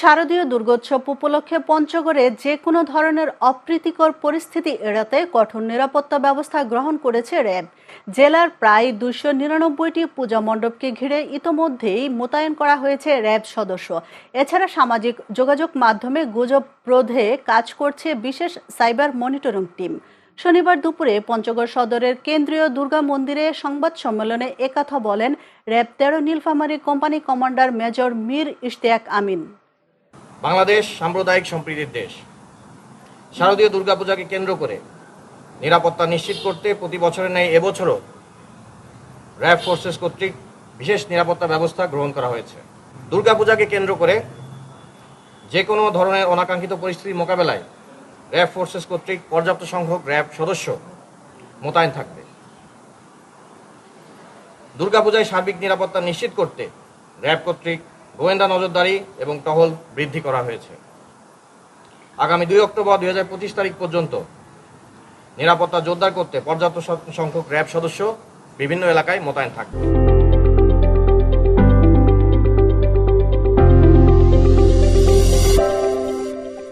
শারদীয় দুর্গোৎসব উপলক্ষে পঞ্চগড়ে যে কোনো ধরনের অপ্রীতিকর পরিস্থিতি এড়াতে কঠোর নিরাপত্তা ব্যবস্থা গ্রহণ করেছে র্যাব। জেলার প্রায় দুশো নিরানব্বইটি পূজা মণ্ডপকে ঘিরে ইতোমধ্যেই মোতায়েন করা হয়েছে র্যাব সদস্য। এছাড়া সামাজিক যোগাযোগ মাধ্যমে গুজব রোধে কাজ করছে বিশেষ সাইবার মনিটরিং টিম। শনিবার দুপুরে পঞ্চগড় সদরের কেন্দ্রীয় দুর্গা মন্দিরে সংবাদ সম্মেলনে একথা বলেন র্যাব তেরো Nilphamari company commander major Mir Ishtiaq Amin. Bangladesh সাম্প্রদায়িক সম্প্রীতির দেশ। শারদীয় দুর্গাপূজাকে কেন্দ্র করে নিরাপত্তা নিশ্চিত করতে প্রতি বছরের ন্যায় এবছরও র্যাব ফোর্সেস কর্তৃক বিশেষ নিরাপত্তা ব্যবস্থা গ্রহণ করা হয়েছে। দুর্গাপূজাকে কেন্দ্র করে যে কোনো ধরনের অনাকাঙ্ক্ষিত পরিস্থিতি মোকাবেলায় র্যাব ফোর্সেস কর্তৃক পর্যাপ্ত সংখ্যক র্যাব সদস্য মোতায়েন থাকবে। দুর্গাপূজায় সার্বিক নিরাপত্তা নিশ্চিত করতে র্যাব কর্তৃক গোয়েন্দা নজরদারি এবং টহল বৃদ্ধি করা হয়েছে। আগামী দুই অক্টোবর দুই হাজার পঁচিশ তারিখ পর্যন্ত নিরাপত্তা জোরদার করতে পর্যাপ্ত সংখ্যক র্যাব সদস্য বিভিন্ন এলাকায় মোতায়েন থাকবে।